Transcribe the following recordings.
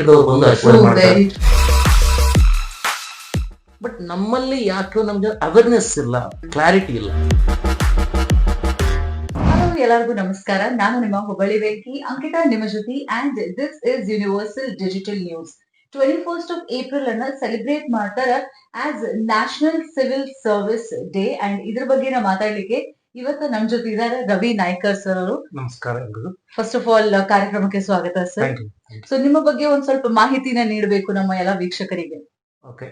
ಇದ್ದವ್ರು ಬಂದು ಮಾಡ್ತಾರೆ. ಬಟ್ ನಮ್ಮಲ್ಲಿ ಯಾಕೋ ನಮ್ಗೆ ಅವೇರ್ನೆಸ್ ಇಲ್ಲ ಕ್ಲಾರಿಟಿ ಇಲ್ಲ. ಎಲ್ಲರಿಗೂ ನಮಸ್ಕಾರ. ನಾನು ನಿಮ್ಮ ಹುಬ್ಬಳ್ಳಿ ವೆಂಕಿ ಅಂಕಿತಾ ನಿಮ್ಮ ಜೊತೆ and this is Universal Digital News twenty first of April ಅನ್ನ ಸೆಲೆಬ್ರೇಟ್ ಮಾಡ್ತಾರ as National Civil Service Day and ಇದ್ರ ಬಗ್ಗೆ ನಾವು ಮಾತಾಡ್ಲಿಕ್ಕೆ ಇವತ್ತು ನಮ್ ಜೊತೆ ಇದ್ದಾರೆ ರವಿ ನಾಯ್ಕರ್ ಸರ್ ಅವರು. ನಮಸ್ಕಾರ ಫಸ್ಟ್ ಆಫ್ ಆಲ್ ಕಾರ್ಯಕ್ರಮಕ್ಕೆ ಸ್ವಾಗತ ಸರ್ ಸೊ ನಿಮ್ಮ ಬಗ್ಗೆ ಒಂದ್ ಸ್ವಲ್ಪ ಮಾಹಿತಿನ ನೀಡಬೇಕು ನಮ್ಮ ಎಲ್ಲ ವೀಕ್ಷಕರಿಗೆ. ಓಕೆ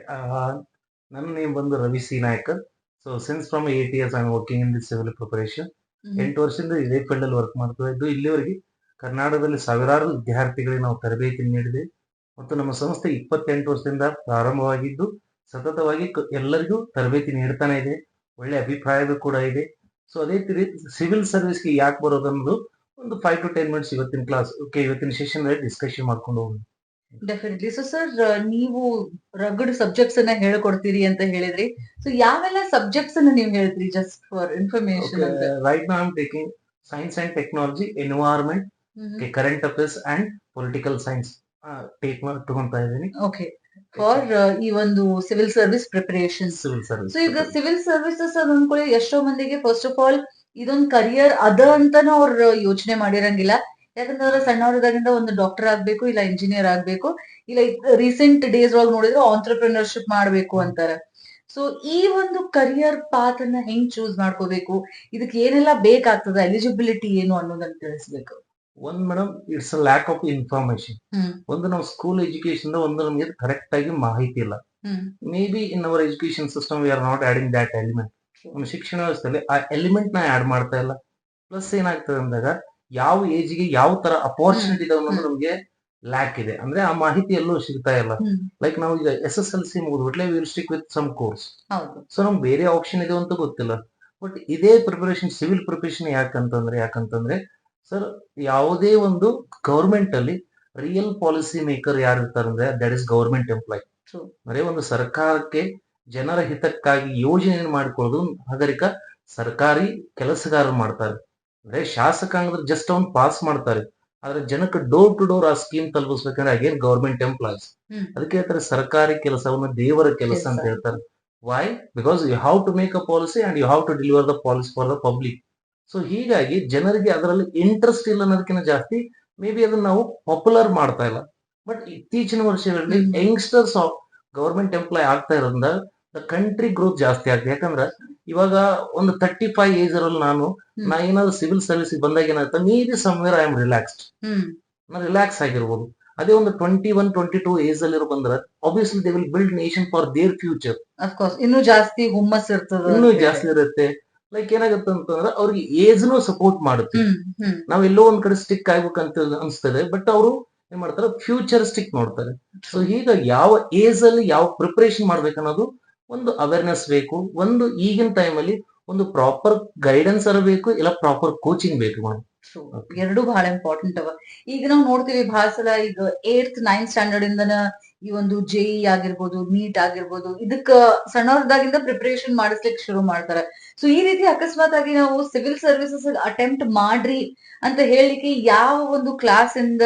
ನನ್ನ ನೇಮ್ ಬಂದು Ravi C Naikar. So since from eight years I working in the civil preparation ಎಂಟು ವರ್ಷದಿಂದ ಇದೇ ಫೀಲ್ಡ್ ಅಲ್ಲಿ ವರ್ಕ್ ಮಾಡ್ತಾ ಇದ್ದು ಇಲ್ಲಿವರೆಗೆ ಕರ್ನಾಟಕದಲ್ಲಿ ಸಾವಿರಾರು ವಿದ್ಯಾರ್ಥಿಗಳಿಗೆ ನಾವು ತರಬೇತಿ ನೀಡಿದೆ. ಮತ್ತು ನಮ್ಮ ಸಂಸ್ಥೆ ಇಪ್ಪತ್ತೆಂಟು ವರ್ಷದಿಂದ ಪ್ರಾರಂಭವಾಗಿದ್ದು ಸತತವಾಗಿ ಎಲ್ಲರಿಗೂ ತರಬೇತಿ ನೀಡ್ತಾನೆ ಇದೆ. ಒಳ್ಳೆ ಅಭಿಪ್ರಾಯದ ಕೂಡ ಇದೆ. ಸೊ ಅದೇ ರೀತಿ ಸಿವಿಲ್ ಸರ್ವಿಸ್ಗೆ ಯಾಕೆ ಬರೋದು ಅನ್ನೋದು ಒಂದು ಫೈವ್ ಟು ಟೆನ್ ಮಿನಿಟ್ಸ್ ಇವತ್ತಿನ ಕ್ಲಾಸ್ ಓಕೆ ಇವತ್ತಿನ ಸೆಷನ್ ಡಿಸ್ಕಷನ್ ಮಾಡ್ಕೊಂಡು ಹೋಗೋಣ. ಡೆಫಿನೆಟ್ಲಿ ಸೊ ಸರ್ ನೀವು ರಗಡ್ ಸಬ್ಜೆಕ್ಟ್ಸ್ ಅನ್ನ ಹೇಳ್ಕೊಡ್ತೀರಿ ಅಂತ ಹೇಳಿದ್ರಿ. ಸೊ ಯಾವೆಲ್ಲ ಸಬ್ಜೆಕ್ಟ್ಸ್ ಅನ್ನ ನೀವು ಹೇಳಿದ್ರಿ ಜಸ್ಟ್ ಫಾರ್ ಇನ್ಫಾರ್ಮೇಶನ್ ರೈಟ್ ನಾ taking science and technology environment current affairs and political science take ತಗೊಂತಾ ಇದ್ದೀನಿ. ಓಕೆ ಫಾರ್ ಈ ಒಂದು civil service preparation civil service so ಈಗ ಸಿವಿಲ್ ಸರ್ವಿಸಸ್ ಅಂದ್ಕೊಳ್ಳಿ ಎಷ್ಟೋ ಮಂದಿಗೆ ಫಸ್ಟ್ ಆಫ್ ಆಲ್ ಇದೊಂದ್ ಕರಿಯರ್ ಅದ ಅಂತಾನು ಅವ್ರ ಯೋಚನೆ ಮಾಡಿರಂಗಿಲ್ಲ. ಯಾಕಂದ್ರೆ ಸಣ್ಣವರದಾಗಿಂದ ಒಂದು ಡಾಕ್ಟರ್ ಆಗ್ಬೇಕು ಇಲ್ಲ ಇಂಜಿನಿಯರ್ ಆಗ್ಬೇಕು ಇಲ್ಲ ರೀಸೆಂಟ್ ಡೇಸ್ ಒಳಗೆ ನೋಡಿದ್ರೆ ಆಂಟ್ರಪ್ರಿನರ್ಶಿಪ್ ಮಾಡ್ಬೇಕು ಅಂತಾರೆ. ಸೊ ಈ ಒಂದು ಕರಿಯರ್ ಪಾತ್ ಅನ್ನ ಹೆಂಗ್ ಚೂಸ್ ಮಾಡ್ಕೋಬೇಕು? ಇದಕ್ಕೆ ಏನೆಲ್ಲ ಬೇಕಾಗ್ತದೆ? ಎಲಿಜಿಬಿಲಿಟಿ ಏನು ಅನ್ನೋದನ್ನ ತಿಳಿಸ್ಬೇಕು. ಒಂದ್ madam it's a lack of information. ಒಂದು ನಾವು ಸ್ಕೂಲ್ ಎಜುಕೇಶನ್ ಒಂದು ನಮಗೆ ಕರೆಕ್ಟ್ ಆಗಿ ಮಾಹಿತಿ ಇಲ್ಲ. Maybe in our education system we are not adding that element ನಮ್ಮ ಶಿಕ್ಷಣ ವ್ಯವಸ್ಥೆಯಲ್ಲಿ ಆ ಎಲಿಮೆಂಟ್ನ ಆಡ್ ಮಾಡ್ತಾ ಇಲ್ಲ. ಪ್ಲಸ್ ಏನಾಗ್ತದೆ ಅಂದಾಗ ಯಾವ ಏಜ್ಗೆ ಯಾವ ತರ ಅಪೋರ್ಚುನಿಟಿ ಇದೆ ಅನ್ನೋದು ನಮಗೆ ಲ್ಯಾಕ್ ಇದೆ. ಅಂದ್ರೆ ಆ ಮಾಹಿತಿ ಎಲ್ಲೂ ಸಿಗ್ತಾ ಇಲ್ಲ. ಲೈಕ್ ನಾವು ಈಗ S S L C ಮುಗಿದ್ಬಿಟ್ಲೆ will stick with some course so ನಮ್ಗೆ ಬೇರೆ ಆಪ್ಷನ್ ಇದೆ ಅಂತ ಗೊತ್ತಿಲ್ಲ. ಬಟ್ ಇದೇ ಪ್ರಿಪರೇಷನ್ ಸಿವಿಲ್ ಪ್ರಿಪರೇಷನ್ ಯಾಕಂತಂದ್ರೆ ಯಾಕಂತಂದ್ರೆ ಸರ್ ಯಾವುದೇ ಒಂದು ಗವರ್ಮೆಂಟ್ ಅಲ್ಲಿ ರಿಯಲ್ ಪಾಲಿಸಿ ಮೇಕರ್ ಯಾರು ಇರ್ತಾರೆ ಅಂದ್ರೆ ದಟ್ ಇಸ್ ಗವರ್ಮೆಂಟ್ ಎಂಪ್ಲಾಯ್. ಅಂದ್ರೆ ಒಂದು ಸರ್ಕಾರಕ್ಕೆ ಜನರ ಹಿತಕ್ಕಾಗಿ ಯೋಜನೆ ಮಾಡಿಕೊಳ್ಳೋದು ನಾಗರಿಕ ಸರ್ಕಾರಿ ಕೆಲಸಗಾರರು ಮಾಡ್ತಾರೆ. ಅಂದ್ರೆ ಶಾಸಕಾಂಗದ ಜಸ್ಟ್ ಅವ್ನು ಪಾಸ್ ಮಾಡ್ತಾರೆ. ಆದ್ರೆ ಜನಕ್ಕೆ ಡೋರ್ ಟು ಡೋರ್ ಆ ಸ್ಕೀಮ್ ತಲುಪಿಸ್ಬೇಕಂದ್ರೆ ಅಗೇನ್ ಗವರ್ಮೆಂಟ್ ಎಂಪ್ಲಾಯ್ಸ್ ಅದಕ್ಕೆ ಹೇಳ್ತಾರೆ ಸರ್ಕಾರಿ ಕೆಲಸವನ್ನು ದೇವರ ಕೆಲಸ ಅಂತ. ಹೇಳ್ತಾರೆ. Why because you have to make a policy and you have to deliver the policy for the public so ಹೀಗಾಗಿ ಜನರಿಗೆ ಅದರಲ್ಲಿ ಇಂಟ್ರೆಸ್ಟ್ ಇಲ್ಲ ಅನ್ನೋದಕ್ಕಿಂತ ಜಾಸ್ತಿ ಮೇ ಬಿ ಅದನ್ನ ನಾವು ಪಾಪ್ಯುಲರ್ ಮಾಡ್ತಾ ಇಲ್ಲ. ಬಟ್ ಇತ್ತೀಚಿನ ವರ್ಷಗಳಲ್ಲಿ ಯಂಗ್ಸ್ಟರ್ಸ್ ಗವರ್ಮೆಂಟ್ ಎಂಪ್ಲಾಯ್ ಆಗ್ತಾ ಇರೋದ್ರಿಂದ ದ ಕಂಟ್ರಿ ಗ್ರೋತ್ ಜಾಸ್ತಿ ಆಗ್ತದೆ ಯಾಕಂದ್ರೆ ಇವಾಗ ಒಂದು ತರ್ಟಿ ಫೈವ್ ಏಜ್ ಅಲ್ಲಿ ನಾನು. ನಾ ಏನಾದ್ರೂ ಸಿವಿಲ್ ಸರ್ವಿಸ್ ಬಂದಾಗ ಏನಾಗುತ್ತೆ maybe somewhere I am relaxed ನಾನು ರಿಲ್ಯಾಕ್ಸ್ ಆಗಿರ್ಬೋದು. ಅದೇ ಒಂದು twenty one twenty two age ಅಲ್ಲಿ ಬಂದ್ರೆ obviously they will build nation for their future ಇನ್ನೂ ಜಾಸ್ತಿ ಹುಮ್ಮಸ್ ಇರ್ತದೆ ಇನ್ನೂ ಜಾಸ್ತಿ ಇರುತ್ತೆ. ಲೈಕ್ ಏನಾಗುತ್ತೆ ಅಂತಂದ್ರೆ ಅವ್ರಿಗೆ ಏಜ್ನು ಸಪೋರ್ಟ್ ಮಾಡುತ್ತೆ. ನಾವ್ ಎಲ್ಲೋ ಒಂದ್ ಕಡೆ ಸ್ಟಿಕ್ ಆಗ್ಬೇಕಂತ ಅನ್ಸ್ತದೆ ಬಟ್ ಅವರು ಏನ್ ಮಾಡ್ತಾರೆ ಫ್ಯೂಚರ್ ಸ್ಟಿಕ್ ನೋಡ್ತಾರೆ. ಸೊ ಈಗ ಯಾವ ಏಜ್ ಅಲ್ಲಿ ಯಾವ ಪ್ರಿಪರೇಷನ್ ಮಾಡ್ಬೇಕನ್ನೋದು ಒಂದು ಅವೇರ್ನೆಸ್ ಬೇಕು ಒಂದು ಈಗಿನ ಟೈಮ್ ಅಲ್ಲಿ ಒಂದು ಪ್ರಾಪರ್ ಗೈಡೆನ್ಸ್ ಬೇಕು ಇಲ್ಲ ಪ್ರಾಪರ್ ಕೋಚಿಂಗ್ ಬೇಕು ಮೇಡಮ್ ಎರಡು ಬಹಳ ಇಂಪಾರ್ಟೆಂಟ್ ಅವ. ಈಗ ನಾವು ನೋಡ್ತೀವಿ ಬಹಳ ಸಲ ಈಗ ಏಟ್ ನೈನ್ತ್ ಸ್ಟ್ಯಾಂಡರ್ಡ್ ಇಂದನ ಈ ಒಂದು ಜೆಇ ಆಗಿರ್ಬೋದು ನೀಟ್ ಆಗಿರ್ಬೋದು ಇದಕ್ಕ ಸಣ್ಣವ್ರದಾಗಿಂದ ಪ್ರಿಪರೇಷನ್ ಮಾಡಿಸ್ಲಿಕ್ಕೆ ಶುರು ಮಾಡ್ತಾರೆ. ಸೊ ಈ ರೀತಿ ಅಕಸ್ಮಾತ್ ಆಗಿ ನಾವು ಸಿವಿಲ್ ಸರ್ವಿಸಸ್ ಅಟೆಂಪ್ಟ್ ಮಾಡ್ರಿ ಅಂತ ಹೇಳಲಿಕ್ಕೆ ಯಾವ ಒಂದು ಕ್ಲಾಸ್ ಇಂದ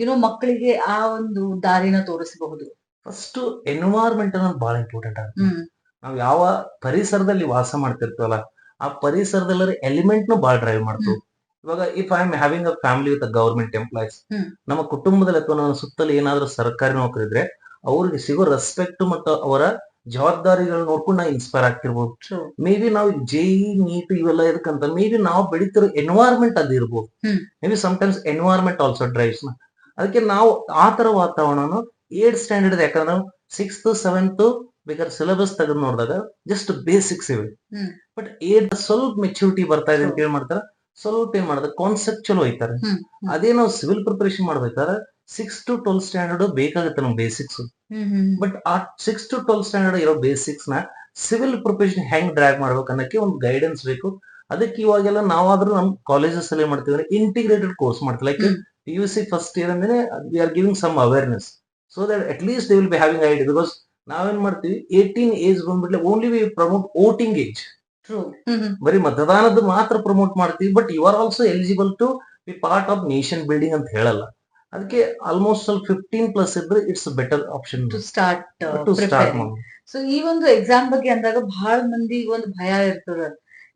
ಯುನೋ ಮಕ್ಕಳಿಗೆ ಆ ಒಂದು ದಾರಿನ ತೋರಿಸಬಹುದು? ಫಸ್ಟ್ ಎನ್ವೈರ್ಮೆಂಟ್ ಅನ್ನೋದು ಬಹಳ ಇಂಪಾರ್ಟೆಂಟ್ ಆಗುತ್ತೆ. ನಾವು ಯಾವ ಪರಿಸರದಲ್ಲಿ ವಾಸ ಮಾಡ್ತಿರ್ತೀವಲ್ಲ ಆ ಪರಿಸರದಲ್ಲಿ ಎಲಿಮೆಂಟ್ ನು ಬಹಳ ಡ್ರೈವ್ ಮಾಡ್ತೀವಿ. ಇವಾಗ if I am having a family with government employees. ನಮ್ಮ ಕುಟುಂಬದಲ್ಲಿ ಅಥವಾ ನನ್ನ ಸುತ್ತಲೂ ಏನಾದ್ರೂ ಸರ್ಕಾರಿ ನೌಕರಿ ಇದ್ರೆ ಅವ್ರಿಗೆ ಸಿಗೋ ರೆಸ್ಪೆಕ್ಟ್ ಮತ್ತು ಅವರ ಜವಾಬ್ದಾರಿಗಳು ನೋಡ್ಕೊಂಡು ನಾವು ಇನ್ಸ್ಪೈರ್ ಆಗ್ತಿರ್ಬೋದು. ಮೇ ಬಿ ನಾವು ಜೆಇ ನೀಟ್ ಇವೆಲ್ಲ ಇದಕ್ಕಂತ ಮೇ ಬಿ ನಾವು ಬೆಳಿತಿರೋ ಎನ್ವೈರ್ಮೆಂಟ್ ಅದು ಇರ್ಬೋದು. Maybe sometimes environment also drives ಅದಕ್ಕೆ ನಾವು ಆ ತರ ವಾತಾವರಣ ಏಟ್ ಸ್ಟ್ಯಾಂಡರ್ಡ್ ಯಾಕಂದ್ರೆ ಸಿಕ್ಸ್ತ್ ಸೆವೆಂತ್ ಬೇಕಾದ್ರೆ ಸಿಲೆಬಸ್ ತೆಗೆದು ನೋಡಿದಾಗ ಜಸ್ಟ್ ಬೇಸಿಕ್ಸ್ ಇವೆ. ಬಟ್ ಏಟ್ ಸ್ವಲ್ಪ ಮೆಚುರಿಟಿ ಬರ್ತಾ ಇದೆ ಅಂತ ಏನ್ ಮಾಡ್ತಾರೆ? ಸ್ವಲ್ಪ ಏನ್ ಮಾಡ್ತಾರೆ? ಕಾನ್ಸೆಪ್ಟ್ ಚಲೋ ಹ್ಮ್. ಅದೇ ನಾವು ಸಿವಿಲ್ ಪ್ರಿಪರೇಷನ್ ಮಾಡ್ಬೇಕಾದ್ರೆ ಸಿಕ್ಸ್ ಟು ಟ್ವೆಲ್ ಸ್ಟ್ಯಾಂಡರ್ಡ್ ಬೇಕಾಗುತ್ತೆ ನಮ್ಗೆ ಬೇಸಿಕ್ಸ್ ಬಟ್ ಆ ಸಿಕ್ಸ್ ಟು ಟ್ವೆಲ್ ಸ್ಟ್ಯಾಂಡರ್ಡ್ ಇರೋ ಬೇಸಿಕ್ಸ್ನ ಸಿವಿಲ್ ಪ್ರೊಫೆಷನ್ ಹೆಂಗ್ ಡ್ರ್ಯಾಗ್ ಮಾಡ್ಬೇಕು ಅನ್ನೋಕೆ ಒಂದು ಗೈಡೆನ್ಸ್ ಬೇಕು. ಅದಕ್ಕೆ ಇವಾಗೆಲ್ಲ ನಾವಾದ್ರೂ ನಮ್ ಕಾಲೇಜಸ್ ಅಲ್ಲಿ ಮಾಡ್ತೀವಿ ಅಂದ್ರೆ ಇಂಟಿಗ್ರೇಟೆಡ್ ಕೋರ್ಸ್ ಮಾಡ್ತೀವಿ. Like you see first year ಅಂದ್ರೆ we are giving some awareness so that at least they will be having idea because ನಾವೇನ್ ಮಾಡ್ತೀವಿ eighteen age ಬಂದ್ಬಿಟ್ಲೆ only we promote voting age ಬರೀ ಮತದಾನದ ಮಾತ್ರ ಪ್ರಮೋಟ್ ಮಾಡ್ತೀವಿ but you are also eligible to be part of nation building ಅಂತ ಹೇಳಲ್ಲ. ಅದಕ್ಕೆ almost ಸ್ವಲ್ಪ ಫಿಫ್ಟೀನ್ ಪ್ಲಸ್ ಇದ್ರೆ it's better option to start to start so ಈ ಒಂದು ಎಕ್ಸಾಮ್ ಬಗ್ಗೆ ಅಂದಾಗ ಬಹಳ ಮಂದಿ ಒಂದು ಭಯ ಇರ್ತದ.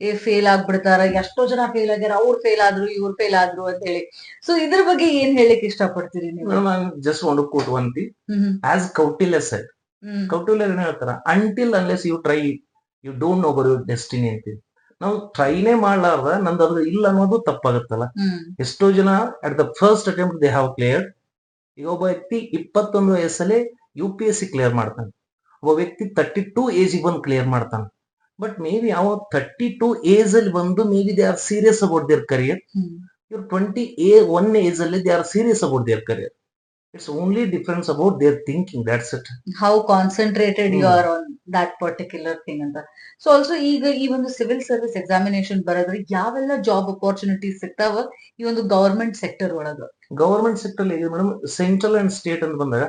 ಏ ಫೇಲ್ ಆಗ್ಬಿಡ್ತಾರ ಎಷ್ಟೋ ಜನ ಫೇಲ್ ಆಗ್ಯಾರ ಅವ್ರು ಫೇಲ್ ಆದ್ರು ಇವ್ರು ಫೇಲ್ ಆದ್ರು ಅಂತ ಹೇಳಿ. ಸೊ ಇದ್ರ ಬಗ್ಗೆ ಏನ್ ಹೇಳಕ್ ಇಷ್ಟಪಡ್ತೀರಿ ನೀವು? ಜಸ್ಟ್ ಒಂದು quote hmm as Kautilya said Kautilya ಏನ್ ಹೇಳ್ತಾರ? Until unless you try you don't know ಬರ್ ಯುವರ್ ಡೆಸ್ಟಿನಿ ಅಂತೀವಿ. ನಾವು ಟ್ರೈನೇ ಮಾಡ್ಲಾರ್ದ ನಂದು ಅದು ಇಲ್ಲ ಅನ್ನೋದು ತಪ್ಪಾಗತ್ತಲ್ಲ. ಎಷ್ಟೋ ಜನ at the first attempt they have clear ಈಗ ಒಬ್ಬ ವ್ಯಕ್ತಿ ಇಪ್ಪತ್ತೊಂದು ವಯಸ್ಸಲ್ಲಿ U P S C clear ಮಾಡ್ತಾನೆ. ಒಬ್ಬ ವ್ಯಕ್ತಿ ತರ್ಟಿ ಟೂ ಏಜ್ ಬಂದು ಕ್ಲಿಯರ್ ಮಾಡ್ತಾನೆ. ಬಟ್ ಮೇ ಬಿ ಅವ ತರ್ಟಿ ಟೂ ಏಜ್ ಅಲ್ಲಿ ಬಂದು maybe they are serious about their career ಇವ್ರು ಟ್ವೆಂಟಿ ಏ ಒನ್ ಏಜ್ ಅಲ್ಲಿ they are serious about their career it's only difference about their thinking. That's it how concentrated you hmm. Are on that particular thing ಅಂತ so also ಈಗ ಈ ಒಂದು civil service examination ಬರೋದ್ರೆ ಯಾವೆಲ್ಲ job opportunities ಸಿಗ್ತಾವ ಈ ಒಂದು government sector ಒಳಗ? Government sector madam central and state ಅಂತ ಬಂದಾಗ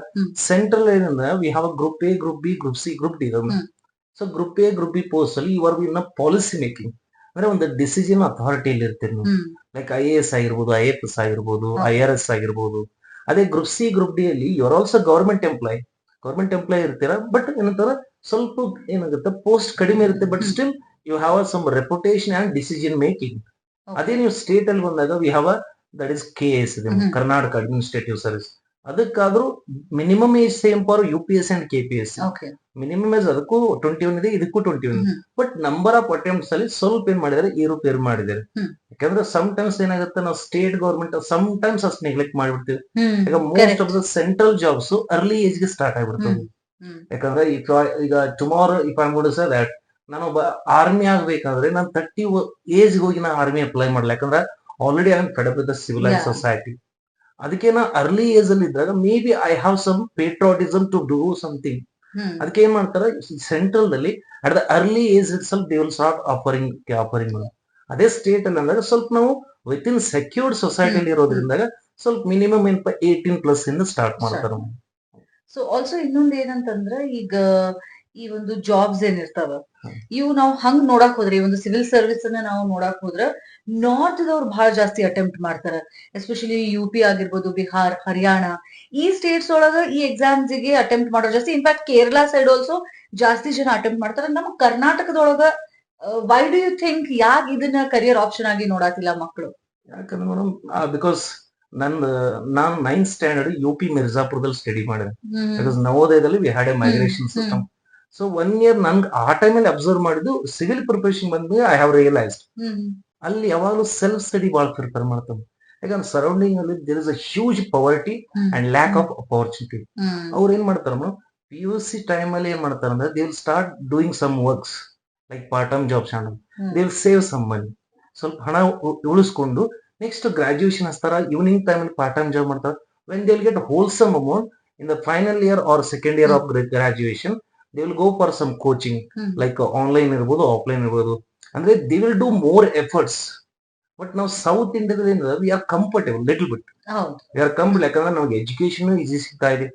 ಸೆಂಟ್ರಲ್ ಏನಂದ್ರೆ we have group A group B group C group D. So group A group B post ಅಲ್ಲಿ ಇವರು ಇನ್ನ ಪಾಲಿಸಿ ಮೇಕಿಂಗ್ ಅಂದ್ರೆ ಒಂದು ಡಿಸಿಷನ್ ಅಥಾರಿಟಿಯಲ್ಲಿ ಇರ್ತೀರಿ ನೀವು. ಲೈಕ್ ಐ ಎ ಎಸ್ ಆಗಿರ್ಬೋದು ಐ ಎಫ್ ಎಸ್ ಆಗಿರ್ಬೋದು ಐ ಆರ್ ಎಸ್ ಆಗಿರ್ಬೋದು ಅದೇ ಗ್ರೂಪ್ ಸಿ ಗ್ರೂಪ್ ಡಿ ಅಲ್ಲಿ your also government employee government employee ಇರ್ತೀರಾ ಬಟ್ ಏನಂತಾರ ಸ್ವಲ್ಪ ಏನಾಗುತ್ತೆ ಪೋಸ್ಟ್ ಕಡಿಮೆ ಇರುತ್ತೆ but still you have some reputation and decision making ಅದೇ ನೀವು ಸ್ಟೇಟ್ ಅಲ್ಲಿ ಬಂದಾಗ we have that is K S Karnataka Administrative Service ಅದಕ್ಕಾದ್ರೂ minimum age same for U P S and K P S minimum age ಅದಕ್ಕೂ twenty one ಇದೆ ಇದಕ್ಕೂ twenty one. But number of attempts ಅಲ್ಲಿ ಸ್ವಲ್ಪ ಏನ್ ಮಾಡಿದ್ದಾರೆ ಏರುಪೇರು ಮಾಡಿದ್ದಾರೆ. ಯಾಕಂದ್ರೆ ಸಮ್ ಟೈಮ್ಸ್ ಏನಾಗುತ್ತೆ ನಾವು ಸ್ಟೇಟ್ ಗೌರ್ಮೆಂಟ್ ಸಮ್ ಟೈಮ್ಸ್ ಅಷ್ಟು ನೆಗ್ಲೆಕ್ಟ್ ಮಾಡ್ಬಿಡ್ತೀವಿ. ಈಗ most of the central jobs early ಏಜ್ಗೆ start ಆಗ್ಬಿಡ್ತವೆ ಯಾಕಂದ್ರೆ ಈಗ tomorrow if I good sir that ನಾನು ಒಬ್ಬ ಆರ್ಮಿ ಆಗ್ಬೇಕಾದ್ರೆ ನಾನು ತರ್ಟಿ ಏಜ್ ಹೋಗಿ ನಾನು ಆರ್ಮಿ ಅಪ್ಲೈ ಮಾಡಲ್ಲ ಯಾಕಂದ್ರೆ already I am fed with the civilise society ಅದಕ್ಕೆ ನಾ ಅರ್ಲಿ ಏಜ್ ಅಲ್ಲಿ ಇದ್ದಾಗ maybe I have some patriotism to do something ಅದಕ್ಕೆ ಏನ್ ಮಾಡ್ತಾರೆ ಸೆಂಟ್ರಲ್ ದಲ್ಲಿ at the early age it ಸ್ವಲ್ಪ they will start offering offering ಅದೇ ಸ್ಟೇಟ್ ಅಲ್ಲಿ ಅಂದಾಗ ಸ್ವಲ್ಪ ನಾವು ವಿತ್ ಇನ್ ಸೆಕ್ಯೂರ್ಡ್ ಅಲ್ಲಿ ಇರೋದ್ರಿಂದ ಸ್ವಲ್ಪ ಮಿನಿಮಮ್ ಏನ್ ಏಯ್ಟೀನ್ ಪ್ಲಸ್ ಇಂದ ಸ್ಟಾರ್ಟ್ ಮಾಡ್ತಾರೆ. ಸೊ ಆಲ್ಸೋ ಇನ್ನೊಂದ್ ಏನಂತಂದ್ರ ಈಗ ಈ ಒಂದು ಜಾಬ್ಸ್ ಏನಿರ್ತಾವ. ಇವು ನಾವು ಹಂಗ್ ನೋಡಕ್ ಹೋದ್ರೆ ಈ ಒಂದು ಸಿವಿಲ್ ಸರ್ವಿಸ್ ಅನ್ನ ನಾವು ನೋಡಕ್ ಹೋದ್ರ ನಾರ್ತ್ ದವ್ರು ಬಹಳ ಜಾಸ್ತಿ ಅಟೆಂಪ್ಟ್ ಮಾಡ್ತಾರೆ. ಎಸ್ಪೆಷಲಿ ಯು ಪಿ ಆಗಿರ್ಬೋದು ಬಿಹಾರ್ ಹರಿಯಾಣ ಈ ಸ್ಟೇಟ್ಸ್ ಒಳಗ ಈ ಎಕ್ಸಾಮ್ಸ್ಗೆ ಅಟೆಂಪ್ಟ್ ಮಾಡೋ ಜಾಸ್ತಿ. ಇನ್ಫ್ಯಾಕ್ಟ್ ಕೇರಳ ಸೈಡ್ ಆಲ್ಸೋ ಜಾಸ್ತಿ ಜನ ಅಟೆಂಪ್ಟ್ ಮಾಡ್ತಾರೆ. ನಮ್ಮ ಕರ್ನಾಟಕದೊಳಗ ವೈ ಡು ಯು ಥಿಂಕ್ ಯಾಕೆ ಇದನ್ನ ಕರಿಯರ್ ಆಪ್ಷನ್ ಆಗಿ ನೋಡಾತಿಲ್ಲ ಮಕ್ಕಳು ಯಾಕಂದ್ರೆ ಮೇಡಮ್ ಬಿಕಾಸ್ ನಂದು ನಾನು ನೈನ್ತ್ ಸ್ಟ್ಯಾಂಡರ್ಡ್ ಯು ಪಿ ಮಿರ್ಜಾಪುರದಲ್ಲಿ ಸ್ಟಡಿ ಮಾಡಿದೆ. Because ನವೋದಯದಲ್ಲಿ we had a migration. System so one year ನನ್ಗೆ ಆ ಟೈಮಲ್ಲಿ ಅಬ್ಸರ್ವ್ ಮಾಡಿದ್ದು ಸಿವಿಲ್ ಪ್ರಿಪರೇಷನ್ ಬಂದ್ಮೇಲೆ ಐ ಹ್ಯಾವ್ ರಿಯಲೈಸ್ಡ್ ಅಲ್ಲಿ ಯಾವಾಗಲೂ ಸೆಲ್ಫ್ ಸ್ಟಡಿ ಭಾಳ ಪ್ರಿಪೇರ್ ಮಾಡ್ತಾವ ಯಾಕಂದ್ರೆ ಸರೌಂಡಿಂಗ್ ಅಲ್ಲಿ there is a huge poverty and lack of opportunity ಅವ್ರು ಏನ್ ಮಾಡ್ತಾರ ಪಿ ಯು ಸಿ ಟೈಮ್ ಅಲ್ಲಿ ಏನ್ ಮಾಡ್ತಾರ ಅಂದ್ರೆ they will start doing some works like part time jobs hmm. They will save some money ಸ್ವಲ್ಪ ಹಣ ಉಳಿಸ್ಕೊಂಡು ನೆಕ್ಸ್ಟ್ ಗ್ರಾಜುಯೇಷನ್ ಹಸ್ತಾರ ಈವ್ನಿಂಗ್ ಟೈಮ್ ಅಲ್ಲಿ ಪಾರ್ಟ್ ಟೈಮ್ ಜಾಬ್ ಮಾಡ್ತಾರ when they will get wholesome amount in the final year or second year of graduation they will go for some coaching. Like online ಇರ್ಬೋದು offline ಇರ್ಬೋದು. ಅಂದ್ರೆ they will do more efforts but ನಾವು South ಇಂಡಿಯಾದಿಂದ we are comfortable little bit we are comfort ಯಾಕಂದ್ರೆ ನಮ್ಗೆ education easy ಸಿಗ್ತಾ ಇದೆ.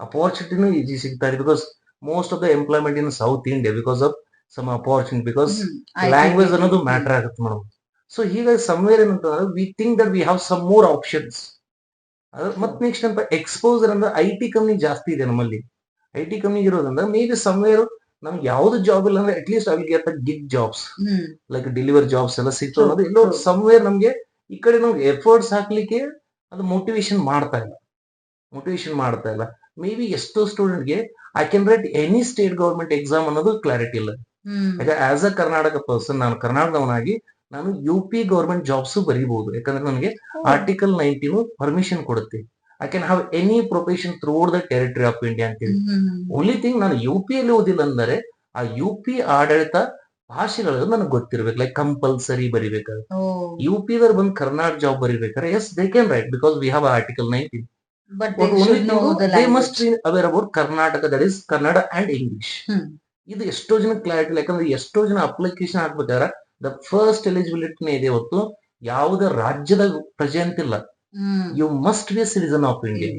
ಅಪಾರ್ಚುನಿಟಿನೂ easy ಸಿಗ್ತಾ ಇದೆ because most of the employment in South India because of some opportunity because. Language ಅನ್ನೋದು matter ಆಗುತ್ತೆ ಮೇಡಮ್ ಸೊ ಹೀಗಾಗಿ ಸಮ್ವೇರ್ ಏನಂತಂದ್ರೆ we think that we have some more options ಮತ್ ನೆಕ್ಸ್ಟ್ ಅಂತ ಎಕ್ಸ್ಪೋಸರ್ ಅಂದ್ರೆ ಐ ಟಿ ಕಂಪ್ನಿ ಜಾಸ್ತಿ ಇದೆ ನಮ್ಮಲ್ಲಿ. ಐ ಟಿ ಕಂಪ್ನಿ ಇರೋದ್ರಿಂದ ಮೇ ಬಿ ಸಮ್ವೇರ್ ನಮ್ಗೆ ಯಾವ್ದು ಜಾಬ್ ಇಲ್ಲ ಅಂದ್ರೆ at least will get gig jobs like delivery jobs ಎಲ್ಲ True, ಅನ್ನೋದು. ಎಲ್ಲೋ. ಸಮ್ವೇರ್ ನಮ್ಗೆ ಈ ಕಡೆ ನಮ್ಗೆ ಎಫರ್ಟ್ಸ್ ಹಾಕ್ಲಿಕ್ಕೆ ಅದು ಮೋಟಿವೇಶನ್ ಮಾಡ್ತಾ ಇಲ್ಲ. ಮೋಟಿವೇಶನ್ ಮಾಡ್ತಾ ಇಲ್ಲ. ಮೇ ಬಿ ಎಷ್ಟೋ ಸ್ಟೂಡೆಂಟ್ಗೆ I can write any state government exam ಅನ್ನೋದು ಕ್ಲಾರಿಟಿ ಇಲ್ಲ. ಯಾಕಂದ್ರೆ ಯಾಕೆ ಆಸ್ ಅ ಕರ್ನಾಟಕ ಪರ್ಸನ್ ನಾನು ಕರ್ನಾಟಕವನಾಗಿ ನಾನು ಯು ಪಿ ಗೌರ್ಮೆಂಟ್ ಜಾಬ್ಸ್ ಬರೀಬಹುದು ಯಾಕಂದ್ರೆ ನನಗೆ ಆರ್ಟಿಕಲ್ ನೈನ್ಟೀನ್ ಪರ್ಮಿಷನ್ ಕೊಡುತ್ತೆ. I can have any profession through the territory of India ಅಂತೇಳಿ ಓನ್ಲಿ ಥಿಂಗ್ ನಾನು ಯು ಪಿ ಅಲ್ಲಿ ಓದಿಲ್ಲ ಅಂದರೆ ಆ ಯು ಪಿ ಆಡಳಿತ ಭಾಷೆಗಳು ನನಗೆ ಗೊತ್ತಿರ್ಬೇಕು. ಲೈಕ್ ಕಂಪಲ್ಸರಿ ಬರಿಬೇಕಾದ್ರೆ. ಯು ಪಿ ದರ್ ಬಂದು Karnataka job ಬರಿಬೇಕಾದ್ರೆ yes they can write because we have article nineteen aware about Karnataka that is Kannada and English. ಇದು ಎಷ್ಟೋ ಜನ ಕ್ಲಾರಿಟಿ ಯಾಕಂದ್ರೆ ಎಷ್ಟೋ ಜನ ಅಪ್ಲಿಕೇಶನ್ ಹಾಕ್ಬೇಕಾದ್ರೆ ದ ಫಸ್ಟ್ ಎಲಿಜಿಬಿಲಿಟಿನೇ ಇದೆ ಹೊತ್ತು ಯಾವುದೇ ರಾಜ್ಯದ ಪ್ರಜೆ ಅಂತಿಲ್ಲ you must be citizen of India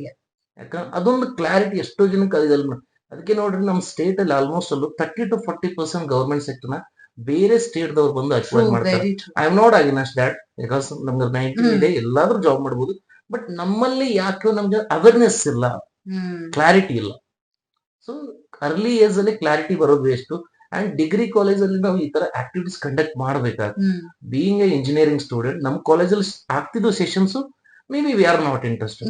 ಯಾಕಂದ್ರೆ ಅದೊಂದು ಕ್ಲಾರಿಟಿ ಎಷ್ಟೋ ಜನಕ್ಕೆ ಅದಿಲ್ಲ ಅದಕ್ಕೆ ನೋಡ್ರಿ ನಮ್ಮ ಸ್ಟೇಟ್ ಅಲ್ಲಿ ಆಲ್ಮೋಸ್ಟ್ ಅಲ್ಲೂ thirty to forty percent government ಸೆಕ್ಟರ್ನ ಬೇರೆ ಸ್ಟೇಟ್ ದವ್ರು ಬಂದು ಅಕ್ವೈರ್ ಮಾಡ್ತಾರೆ. I am not against that because ನಮ್ಗೆ ನೈನ್ಟಿ. ಇದೆ ಎಲ್ಲಾದ್ರೂ ಜಾಬ್ ಮಾಡ್ಬೋದು. ಬಟ್ ನಮ್ಮಲ್ಲಿ ಯಾಕೆ ನಮ್ಗೆ ಅವೇರ್ನೆಸ್ ಇಲ್ಲ. ಕ್ಲಾರಿಟಿ ಇಲ್ಲ. ಸೊ ಅರ್ಲಿ ಏಜ್ ಅಲ್ಲಿ ಕ್ಲಾರಿಟಿ ಬರೋದು ಎಷ್ಟು? ಅಂಡ್ ಡಿಗ್ರಿ ಕಾಲೇಜಲ್ಲಿ ನಾವು ಈ ತರ ಆಕ್ಟಿವಿಟೀಸ್ ಕಂಡಕ್ಟ್ ಮಾಡ್ಬೇಕಾದ್ರೆ ಬೀಯಿಂಗ್ ಎ ಇಂಜಿನಿಯರಿಂಗ್ ಸ್ಟೂಡೆಂಟ್ ನಮ್ಮ ಕಾಲೇಜಲ್ಲಿ ಆಗ್ತಿದ್ದು sessions maybe we are not interested.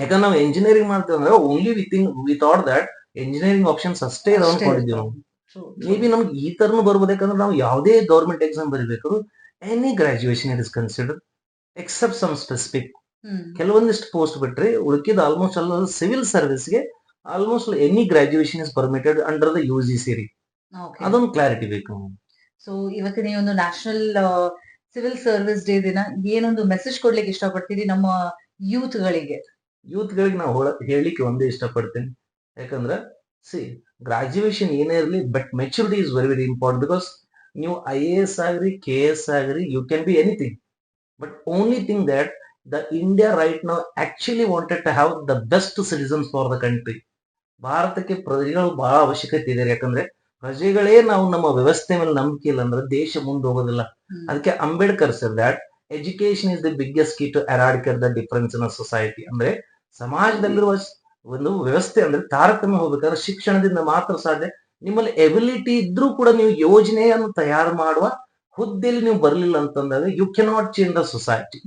ಯಾಕಂದ್ರೆ ನಾವು ಇಂಜಿನಿಯರಿಂಗ್ ಮಾಡ್ತೇವೆ ಅಂದ್ರೆ only within we thought that engineering options ಅಷ್ಟೇ ಇದಾವೆ ಕೊಡಿದ್ವಿ ನಾವು ಮೇ. ಬಿ ನಮ್ಗೆ ಈ ತರನು ಬರ್ಬೋದು. ಯಾಕಂದ್ರೆ ನಾವು ಯಾವುದೇ government exam ಬರಿಬೇಕಾದ್ರು any graduation it is consider except some specific ಕೆಲವೊಂದಿಷ್ಟು ಪೋಸ್ಟ್ ಬಿಟ್ರೆ ಉಳಿಕಿದ ಆಲ್ಮೋಸ್ಟ್ ಅಲ್ಲ ಸಿವಿಲ್ ಸರ್ವಿಸ್ಗೆ almost any graduation is permitted under the U G C Okay. ಅದೊಂದು ಕ್ಲಾರಿಟಿ ಬೇಕು. ಸೊ ಇವತ್ತು ನೀವೊಂದು ನ್ಯಾಷನಲ್ ಸಿವಿಲ್ ಸರ್ವಿಸ್ ಡೇ ದಿನ ಏನೊಂದು ಮೆಸೇಜ್ ಕೊಡ್ಲಿಕ್ಕೆ ಇಷ್ಟಪಡ್ತೀರಿ ನಮ್ಮ ಯೂತ್ ಗಳಿಗೆ ಯೂತ್ಗಳಿಗೆ ನಾವು ಹೊಳ- ಹೇಳಲಿಕ್ಕೆ ಒಂದೇ ಇಷ್ಟಪಡ್ತೀನಿ. ಯಾಕಂದ್ರೆ ಸಿ ಗ್ರಾಜುಯೇಷನ್ ಏನೇ ಇರಲಿ but maturity is very very important because ನೀವು ಐ ಎ ಎಸ್ ಆಗ್ರಿ K S agri you can be anything but only thing that the India right ನಾವು actually wanted to have the best citizens for the country ಭಾರತಕ್ಕೆ ಪ್ರಜೆಗಳು ಬಹಳ ಅವಶ್ಯಕತೆ ಇದೆ ಯಾಕಂದ್ರೆ ಪ್ರಜೆಗಳೇ ನಾವು ನಮ್ಮ ವ್ಯವಸ್ಥೆ ಮೇಲೆ ನಂಬಿಕೆ ಇಲ್ಲ ಅಂದ್ರೆ ದೇಶ ಮುಂದೆ ಹೋಗೋದಿಲ್ಲ. ಅದಕ್ಕೆ Ambedkar sir that education is the biggest key to eradicate the difference in society ಅಂದ್ರೆ ಸಮಾಜದಲ್ಲಿರುವ ಒಂದು ವ್ಯವಸ್ಥೆ ಅಂದ್ರೆ ತಾರತಮ್ಯ ಹೋಗ್ಬೇಕಾದ್ರೆ ಶಿಕ್ಷಣದಿಂದ ಮಾತ್ರ ಸಾಧ್ಯ. ನಿಮ್ಮಲ್ಲಿ ಎಬಿಲಿಟಿ ಇದ್ರೂ ಕೂಡ ನೀವು ಯೋಜನೆಯನ್ನು ತಯಾರು ಮಾಡುವ ಹುದ್ದೆಯಲ್ಲಿ ನೀವು ಬರಲಿಲ್ಲ ಅಂತಂದಾಗ you cannot change the society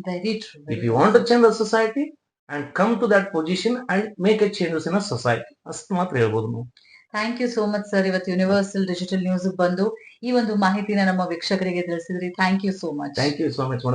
if you want to change the society and come to that position and make a changes in a society ಅಷ್ಟು ಮಾತ್ರ ಹೇಳ್ಬೋದು ನಾವು. Thank you so much sir ಇವತ್ತು ಯೂನಿವರ್ಸಲ್ ಡಿಜಿಟಲ್ ನ್ಯೂಸ್ ಬಂದು ಈ ಒಂದು ಮಾಹಿತಿನ ನಮ್ಮ ವೀಕ್ಷಕರಿಗೆ ತಿಳಿಸಿದ್ರಿ. Thank you so much thank you so much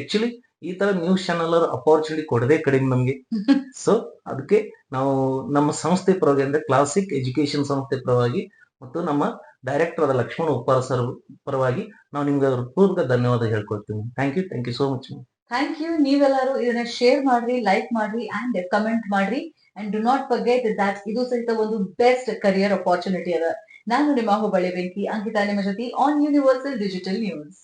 actually ಈ ತರ ನ್ಯೂಸ್ ಚಾನಲ್ ಅವರು ಅಪಾರ್ಚುನಿಟಿ ಕೊಡದೆ ಕಡಿಮೆ ನಮ್ಗೆ. ಸೊ ಅದಕ್ಕೆ ನಾವು ನಮ್ಮ ಸಂಸ್ಥೆ ಪರವಾಗಿ ಅಂದ್ರೆ ಕ್ಲಾಸಿಕ್ ಎಜುಕೇಶನ್ ಸಂಸ್ಥೆ ಪರವಾಗಿ ಮತ್ತು ನಮ್ಮ ಡೈರೆಕ್ಟರ್ ಆದ ಲಕ್ಷ್ಮಣ ಉಪ್ಪಾರ ಸರ್ ಪರವಾಗಿ ನಾವು ನಿಮ್ಗೆ ಪೂರ್ವಕ ಧನ್ಯವಾದ ಹೇಳ್ಕೊಳ್ತೀವಿ thank you thank you so much thank you ನೀವೆಲ್ಲರೂ ಇದನ್ನ ಶೇರ್ ಮಾಡ್ರಿ ಲೈಕ್ ಮಾಡ್ರಿ ಅಂಡ್ ಕಮೆಂಟ್ ಮಾಡ್ರಿ. And do not forget that ಇದು ಸಹಿತ ಒಂದು ಬೆಸ್ಟ್ ಕರಿಯರ್ ಅಪಾರ್ಚುನಿಟಿ ಅದ. ನಾನು ನಿಮ್ಮ ಹುಬ್ಬಳ್ಳಿ ಬೆಂಕಿ ಅಂಕಿತಾ, ನಿಮ್ಮ ಜೊತೆ ಆನ್ ಯೂನಿವರ್ಸಲ್ ಡಿಜಿಟಲ್ ನ್ಯೂಸ್